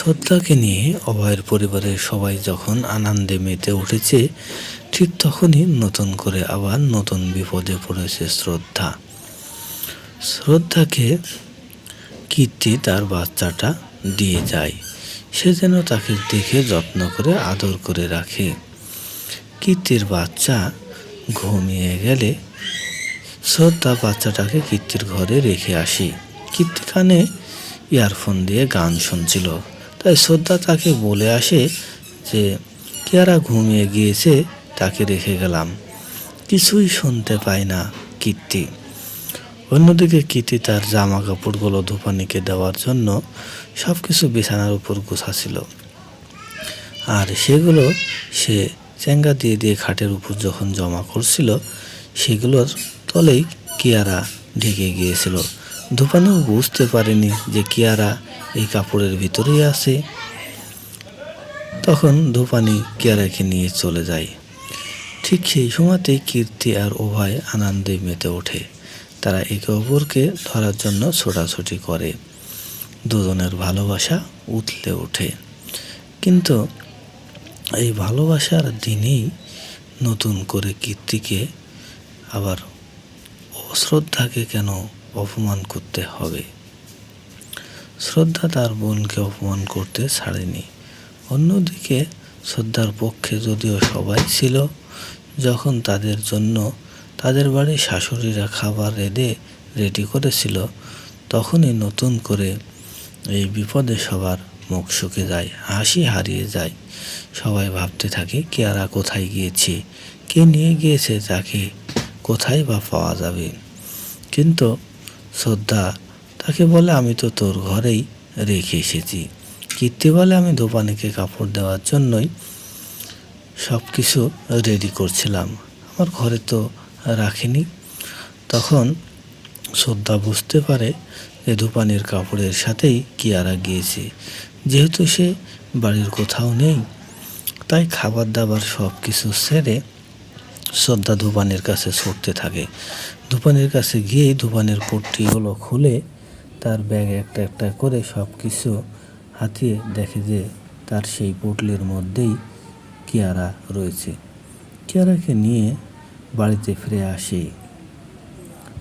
শ্রদ্ধাকে নিয়ে অভয়ের পরিবারের সবাই যখন আনন্দে মেতে উঠেছে, ঠিক তখনই নতুন করে আবার নতুন বিপদে পড়েছে শ্রদ্ধা। শ্রদ্ধাকে কীর্তি তার বাচ্চাটা দিয়ে যায়। সে যেন তাকে দেখে যত্ন করে, আদর করে রাখে। কীর্তির বাচ্চা ঘুমিয়ে গেলে শ্রদ্ধা বাচ্চাটাকে কীর্তির ঘরে রেখে আসি। কীর্তি কানে ইয়ারফোন দিয়ে গান শুনছিল। তাই শ্রদ্ধা তাকে বলে আসে যে, কেয়ারা ঘুমিয়ে গিয়েছে, তাকে রেখে গেলাম। কিছুই শুনতে পায় না কীর্তি। অন্যদিকে কীর্তি তার জামা কাপড়গুলো ধূপানিকে দেওয়ার জন্য সব কিছু বিছানার উপর গোছাছিল আর সেগুলো সে চেঙ্গা দিয়ে দিয়ে খাটের উপর যখন জমা করছিল, সেগুলোর তলেই কিয়ারা ঢেকে গিয়েছিল। ধূপানিও বুঝতে পারেনি যে কিয়ারা এই কাপড়ের ভিতরেই আছে। তখন ধূপানি কিয়ারাকে নিয়ে চলে যায়। ঠিক সেই সময়তেই কীর্তি আর উভয় আনন্দে মেতে ওঠে। তারা একে অপরকে ধরার জন্য ছোটাছুটি করে। দুজনের ভালোবাসা উতলে ওঠে। কিন্তু এই ভালোবাসার দিনেই নতুন করে কীর্তিকে আবার অশ্রদ্ধাকে কেন অপমান করতে হবে। শ্রদ্ধা তার বোনকে অপমান করতে ছাড়েনি। অন্যদিকে শ্রদ্ধার পক্ষে যদিও সবাই ছিল, যখন তাদের জন্য তাদের বাড়ির শাশুড়িরা খাবার রেঁধে রেডি করেছিল, তখনই নতুন করে এই বিপদে সবার মুখ শুকে যায়, হাসি হারিয়ে যায়। সবাই ভাবতে থাকে কেয়ারা কোথায় গিয়েছে? কে নিয়ে গিয়েছে? তাকে কোথায় বা পাওয়া যাবে? কিন্তু শ্রদ্ধা। তাকে বলে, আমি তো তোর ঘরেই রেখে এসেছি। কীর্তি বলে, আমি দোপানিকে কাপড় দেওয়ার জন্যই সব কিছু রেডি করছিলাম। আমার ঘরে তো রাখিনি। তখন শ্রদ্ধা বুঝতে পারে যে ধূপানির কাপড়ের সাথেই কিয়ারা গিয়েছে। যেহেতু সে বাড়ির কোথাও নেই, তাই খাবার দাবার সব কিছু সেরে শ্রদ্ধা ধূপানির কাছে ছুটতে থাকে। ধূপানির কাছে গিয়েই ধূপানির পট্টিগুলো খুলে তার ব্যাগে একটা একটা করে সব কিছু হাতিয়ে দেখে যে তার সেই পুটলির মধ্যেই কিয়ারা রয়েছে। কিয়ারাকে নিয়ে বাড়িতে ফিরে আসে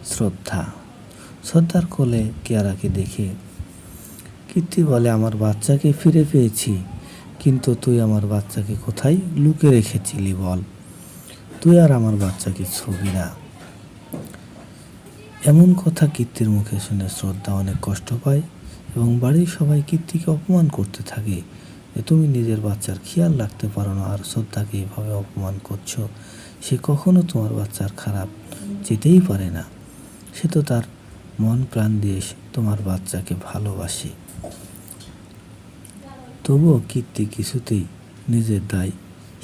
শ্রদ্ধা। শ্রদ্ধার কোলে কিয়ারাকে দেখে, কীর্তি বলে, আমার বাচ্চাকে ফিরে পেয়েছি, কিন্তু তুই আমার বাচ্চাকে কোথায় লুকে রেখেছিলি বল? তুই আর আমার বাচ্চাকে ছবি না। এমন কথা কীর্তির মুখে শুনে শ্রদ্ধা অনেক কষ্ট পায় এবং বাড়ির সবাই কীর্তিকে অপমান করতে থাকে। যে তুমি নিজের বাচ্চার খেয়াল রাখতে পারো না আর শ্রদ্ধাকে এভাবে অপমান করছ, সে কখনো তোমার বাচ্চার খারাপ যেতেই পারে না। সে তো তার মন প্রাণ দিয়ে তোমার বাচ্চাকে ভালোবাসে। তবুও কীর্তি কিছুতেই নিজের দায়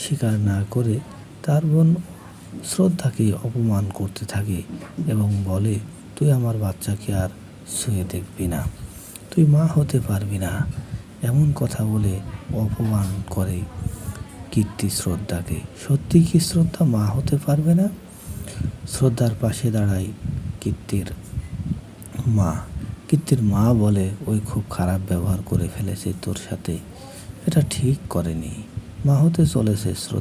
স্বীকার না করে তার বোন শ্রদ্ধাকে অপমান করতে থাকে এবং বলে, তুই আমার বাচ্চাকে আর শুয়ে দেখবি না। তুই মা হতে পারবি না। এমন কথা বলে অপমান করে কীর্তি শ্রদ্ধাকে। সত্যি কি শ্রদ্ধা মা হতে পারবে না? শ্রদ্ধার পাশে দাঁড়ায় কীর্তির মা। কীর্তির মা বলে, ওই খুব খারাপ ব্যবহার করে ফেলেছে তোর সাথে। এটা ঠিক করেনি। মা হতে চলেছে শ্রদ্ধা।